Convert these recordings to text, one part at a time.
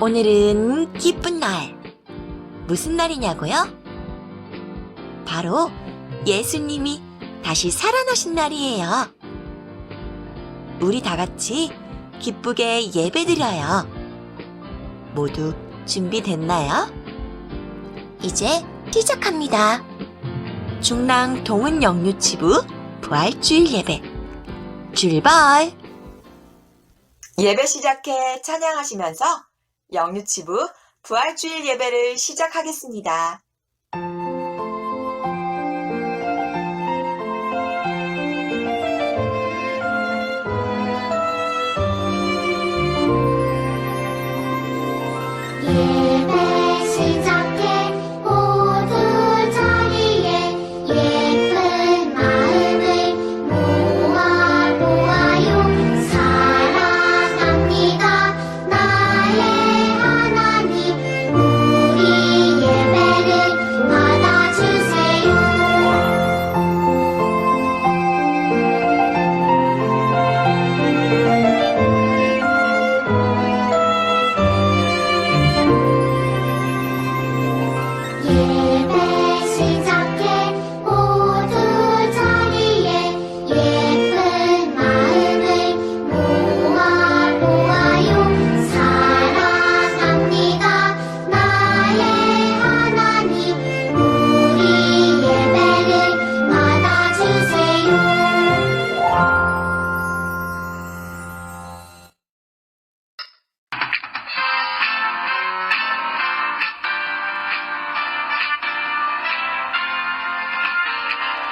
오늘은 기쁜 날. 무슨 날이냐고요? 바로 예수님이 다시 살아나신 날이에요. 우리 다 같이 기쁘게 예배드려요. 모두 준비됐나요? 이제 시작합니다. 중랑 동은 영유치부 부활주일 예배. 출발! 예배 시작해 찬양하시면서 영유치부 부활주일 예배를 시작하겠습니다.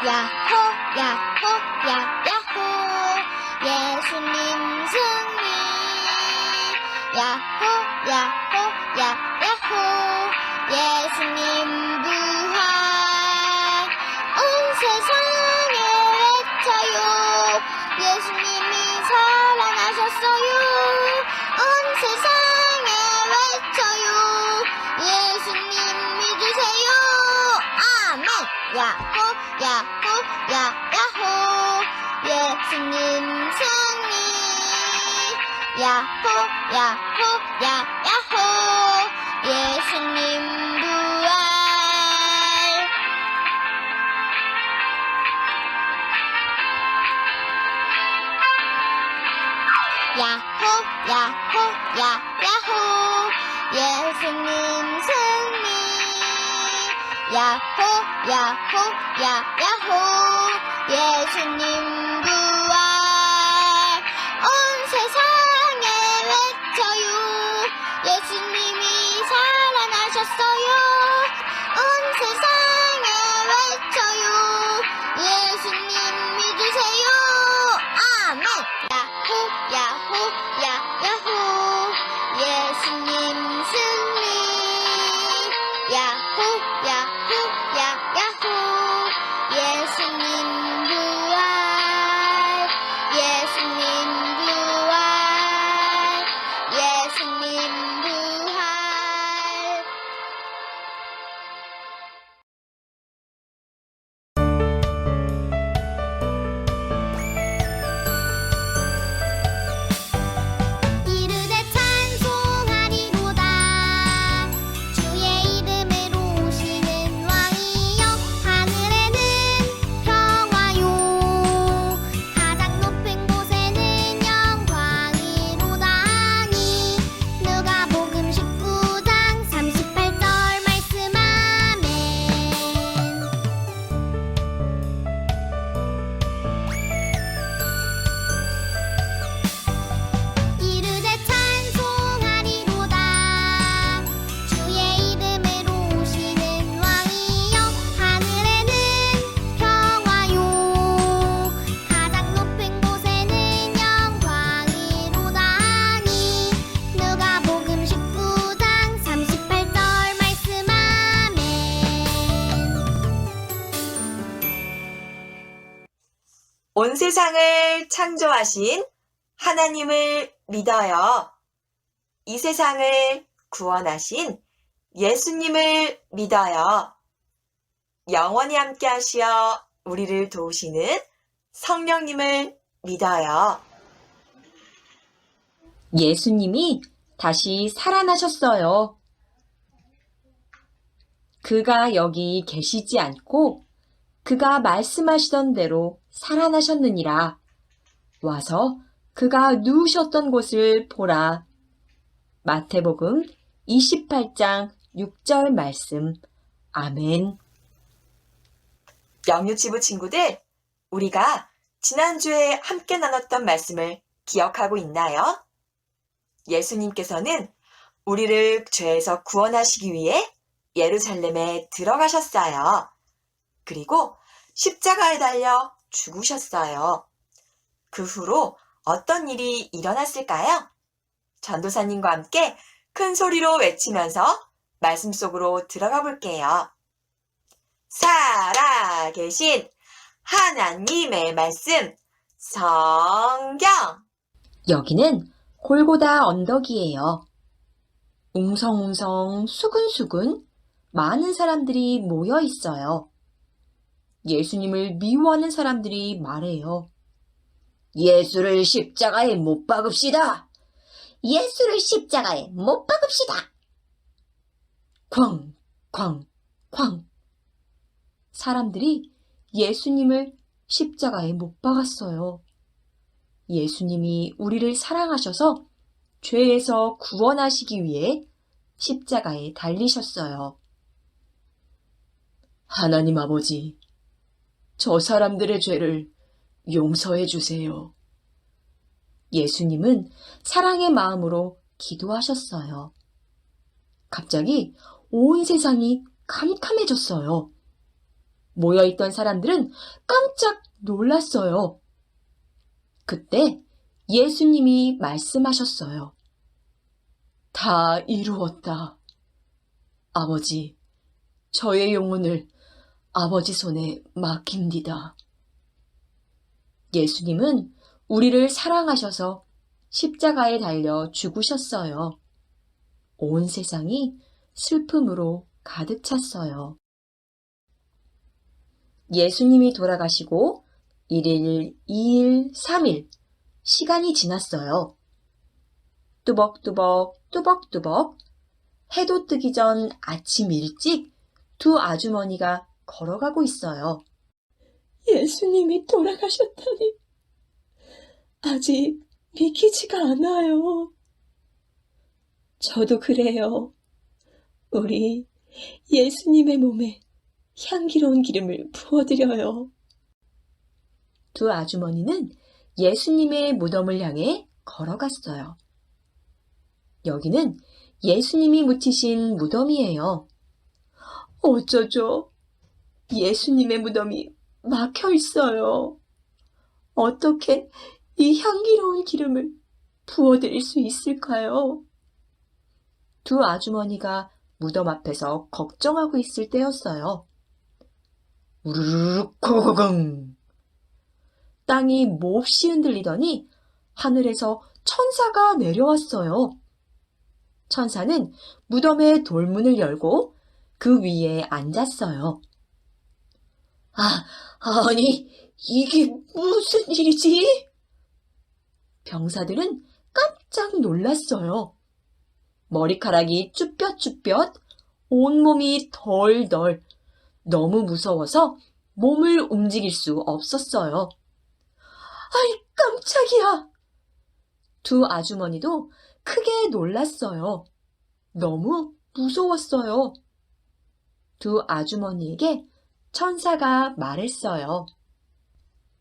야호 야호 야 야호 예수님 승리 야호 야호 야호 야 야호. 예수님 부활 야호 야호 야 야호 예수님 승리 야호 야호 야 야호. 예수님 부활. 온 외쳐요 예수님이 살아나셨어요. 온 세상에 외쳐요. 예수님 온 세상을 창조하신 하나님을 믿어요. 이 세상을 구원하신 예수님을 믿어요. 영원히 함께 하시어 우리를 도우시는 성령님을 믿어요. 예수님이 다시 살아나셨어요. 그가 여기 계시지 않고 그가 말씀하시던 대로 살아나셨느니라. 와서 그가 누우셨던 곳을 보라. 마태복음 28장 6절 말씀. 아멘. 영유치부 친구들, 우리가 지난주에 함께 나눴던 말씀을 기억하고 있나요? 예수님께서는 우리를 죄에서 구원하시기 위해 예루살렘에 들어가셨어요. 그리고 십자가에 달려 죽으셨어요. 그 후로 어떤 일이 일어났을까요? 전도사님과 함께 큰 소리로 외치면서 말씀 속으로 들어가 볼게요. 살아계신 하나님의 말씀, 성경. 여기는 골고다 언덕이에요. 웅성웅성 수근수근 많은 사람들이 모여 있어요. 예수님을 미워하는 사람들이 말해요. 예수를 십자가에 못 박읍시다. 예수를 십자가에 못 박읍시다. 쾅, 쾅, 쾅. 사람들이 예수님을 십자가에 못 박았어요. 예수님이 우리를 사랑하셔서 죄에서 구원하시기 위해 십자가에 달리셨어요. 하나님 아버지, 저 사람들의 죄를 용서해 주세요. 예수님은 사랑의 마음으로 기도하셨어요. 갑자기 온 세상이 캄캄해졌어요. 모여있던 사람들은 깜짝 놀랐어요. 그때 예수님이 말씀하셨어요. 다 이루었다. 아버지, 저의 영혼을 아버지 손에 맡깁니다. 예수님은 우리를 사랑하셔서 십자가에 달려 죽으셨어요. 온 세상이 슬픔으로 가득 찼어요. 예수님이 돌아가시고 1일, 2일, 3일 시간이 지났어요. 뚜벅뚜벅, 뚜벅뚜벅 해도 뜨기 전 아침 일찍 두 아주머니가 걸어가고 있어요. 예수님이 돌아가셨다니 아직 믿기지가 않아요. 저도 그래요. 우리 예수님의 몸에 향기로운 기름을 부어드려요. 두 아주머니는 예수님의 무덤을 향해 걸어갔어요. 여기는 예수님이 묻히신 무덤이에요. 어쩌죠? 예수님의 무덤이 막혀 있어요. 어떻게 이 향기로운 기름을 부어드릴 수 있을까요? 두 아주머니가 무덤 앞에서 걱정하고 있을 때였어요. 우르르 코고공 땅이 몹시 흔들리더니 하늘에서 천사가 내려왔어요. 천사는 무덤의 돌문을 열고 그 위에 앉았어요. 아, 아니, 이게 무슨 일이지? 병사들은 깜짝 놀랐어요. 머리카락이 쭈뼛쭈뼛, 온몸이 덜덜, 너무 무서워서 몸을 움직일 수 없었어요. 아이, 깜짝이야! 두 아주머니도 크게 놀랐어요. 너무 무서웠어요. 두 아주머니에게 천사가 말했어요.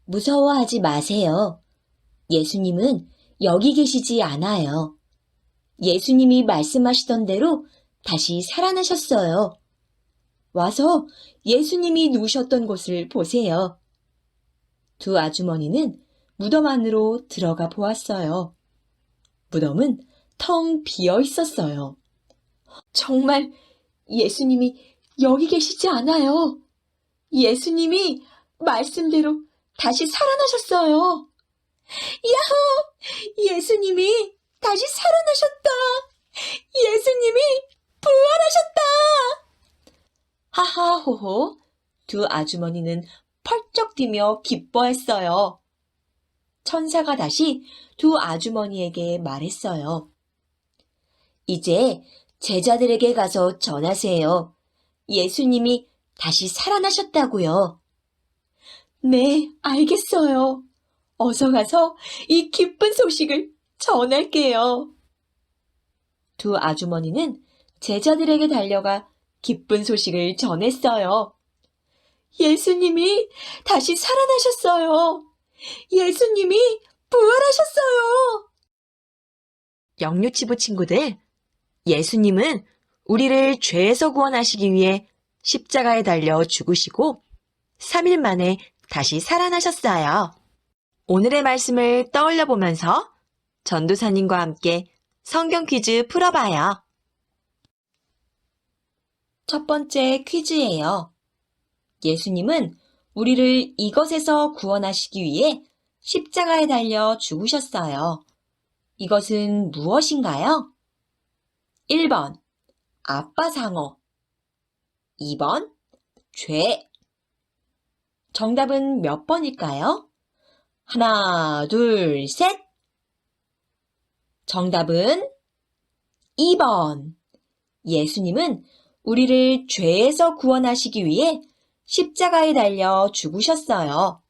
무서워하지 마세요. 예수님은 여기 계시지 않아요. 예수님이 말씀하시던 대로 다시 살아나셨어요. 와서 예수님이 누우셨던 곳을 보세요. 두 아주머니는 무덤 안으로 들어가 보았어요. 무덤은 텅 비어 있었어요. 정말 예수님이 여기 계시지 않아요. 예수님이 말씀대로 다시 살아나셨어요. 야호! 예수님이 다시 살아나셨다! 예수님이 부활하셨다! 하하호호 두 아주머니는 펄쩍 뛰며 기뻐했어요. 천사가 다시 두 아주머니에게 말했어요. 이제 제자들에게 가서 전하세요. 예수님이 다시 살아나셨다고요. 네, 알겠어요. 어서 가서 이 기쁜 소식을 전할게요. 두 아주머니는 제자들에게 달려가 기쁜 소식을 전했어요. 예수님이 다시 살아나셨어요. 예수님이 부활하셨어요. 영유치부 친구들, 예수님은 우리를 죄에서 구원하시기 위해 십자가에 달려 죽으시고 3일 만에 다시 살아나셨어요. 오늘의 말씀을 떠올려 보면서 전도사님과 함께 성경 퀴즈 풀어봐요. 첫 번째 퀴즈예요. 예수님은 우리를 이것에서 구원하시기 위해 십자가에 달려 죽으셨어요. 이것은 무엇인가요? 1번, 아빠 상어. 2번, 죄. 정답은 몇 번일까요? 하나, 둘, 셋. 정답은 2번. 예수님은 우리를 죄에서 구원하시기 위해 십자가에 달려 죽으셨어요.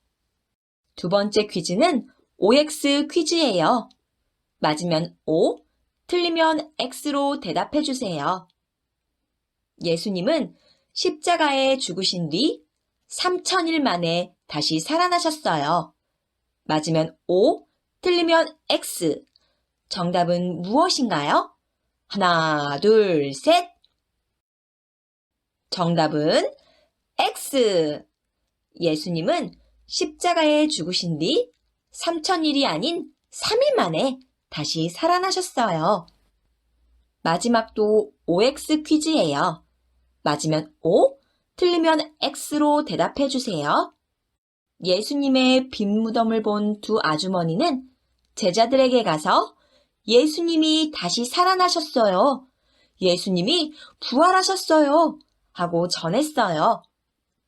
두 번째 퀴즈는 OX 퀴즈예요. 맞으면 O, 틀리면 X로 대답해 주세요. 예수님은 십자가에 죽으신 뒤 3천일 만에 다시 살아나셨어요. 맞으면 O, 틀리면 X. 정답은 무엇인가요? 하나, 둘, 셋. 정답은 X. 예수님은 십자가에 죽으신 뒤 3천일이 아닌 3일 만에 다시 살아나셨어요. 마지막도 OX 퀴즈예요. 맞으면 O, 틀리면 X로 대답해 주세요. 예수님의 빈 무덤을 본 두 아주머니는 제자들에게 가서 예수님이 다시 살아나셨어요. 예수님이 부활하셨어요. 하고 전했어요.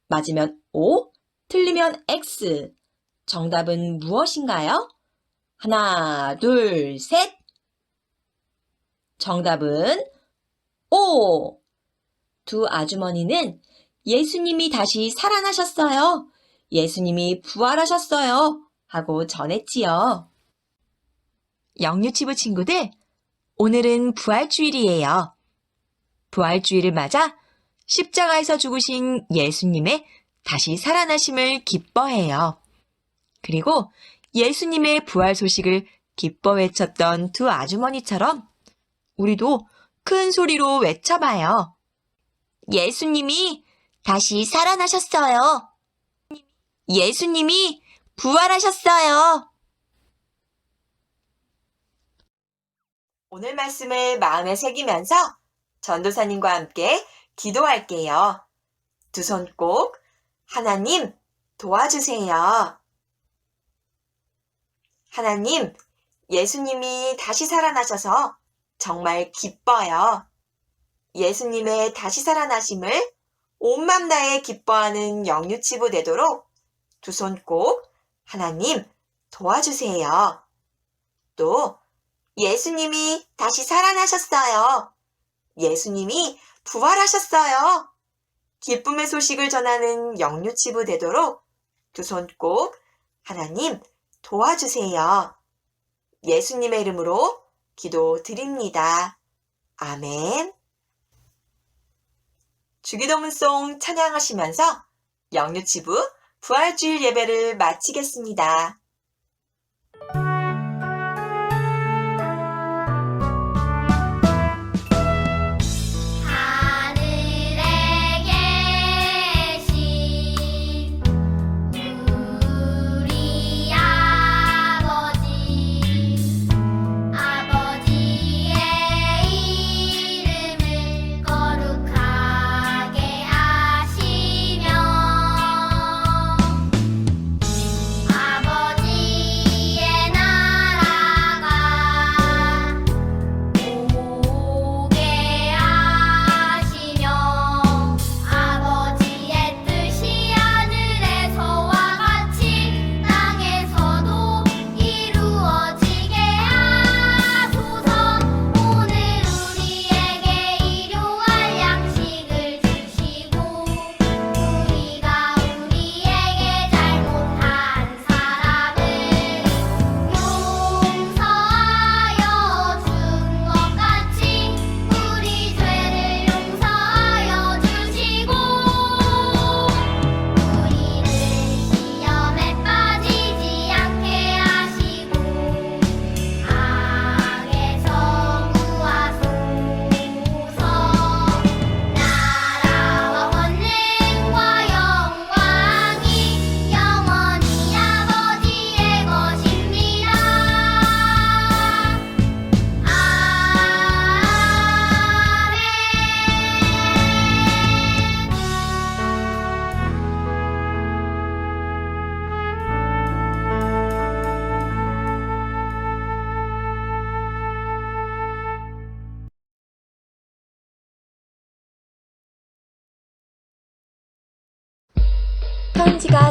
맞으면 O, 틀리면 X. 정답은 무엇인가요? 하나, 둘, 셋. 정답은 O. 두 아주머니는 예수님이 다시 살아나셨어요. 예수님이 부활하셨어요. 하고 전했지요. 영유치부 친구들, 오늘은 부활주일이에요. 부활주일을 맞아 십자가에서 죽으신 예수님의 다시 살아나심을 기뻐해요. 그리고 예수님의 부활 소식을 기뻐 외쳤던 두 아주머니처럼 우리도 큰 소리로 외쳐봐요. 예수님이 다시 살아나셨어요. 예수님이 부활하셨어요. 오늘 말씀을 마음에 새기면서 전도사님과 함께 기도할게요. 두 손 꼭 하나님 도와주세요. 하나님, 예수님이 다시 살아나셔서 정말 기뻐요. 예수님의 다시 살아나심을 온맘 다해 기뻐하는 영유치부 되도록 두 손 꼭 하나님 도와주세요. 또 예수님이 다시 살아나셨어요. 예수님이 부활하셨어요. 기쁨의 소식을 전하는 영유치부 되도록 두 손 꼭 하나님 도와주세요. 예수님의 이름으로 기도 드립니다. 아멘. 주기도문송 찬양하시면서 영유치부 부활주일 예배를 마치겠습니다.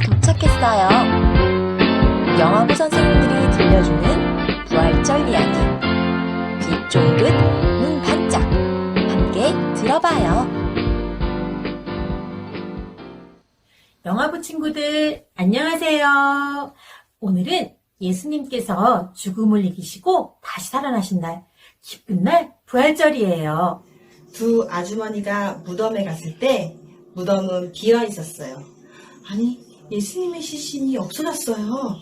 도착했어요. 영화부 선생님들이 들려주는 부활절 이야기. 귀 쫑긋, 눈 반짝. 함께 들어봐요. 영화부 친구들, 안녕하세요. 오늘은 예수님께서 죽음을 이기시고 다시 살아나신 날, 기쁜 날, 부활절이에요. 두 아주머니가 무덤에 갔을 때 무덤은 비어 있었어요. 아니, 예수님의 시신이 없어졌어요.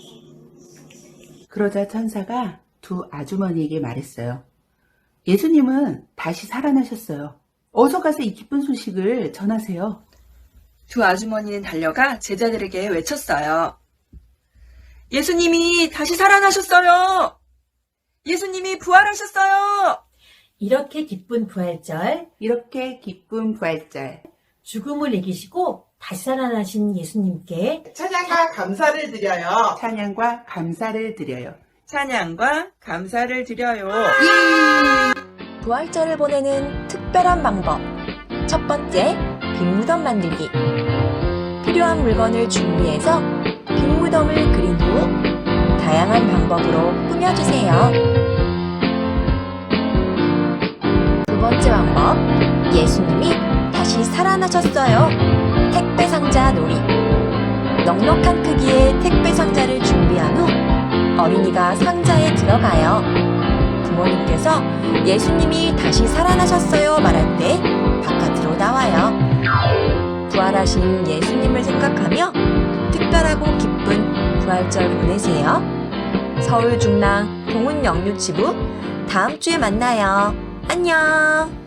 그러자 천사가 두 아주머니에게 말했어요. 예수님은 다시 살아나셨어요. 어서 가서 이 기쁜 소식을 전하세요. 두 아주머니는 달려가 제자들에게 외쳤어요. 예수님이 다시 살아나셨어요! 예수님이 부활하셨어요! 이렇게 기쁜 부활절, 이렇게 기쁜 부활절. 죽음을 이기시고 다시 살아나신 예수님께 찬양과 감사를 드려요. 찬양과 감사를 드려요. 찬양과 감사를 드려요. 부활절을 보내는 특별한 방법. 첫 번째, 빈무덤 만들기. 필요한 물건을 준비해서 빈무덤을 그린 후 다양한 방법으로 꾸며주세요. 두 번째 방법, 예수님이 다시 살아나셨어요. 넉넉한 크기의 택배 상자를 준비한 후 어린이가 상자에 들어가요. 부모님께서 예수님이 다시 살아나셨어요 말할 때 바깥으로 나와요. 부활하신 예수님을 생각하며 특별하고 기쁜 부활절 보내세요. 서울 중랑 동훈 영유치부 다음 주에 만나요. 안녕.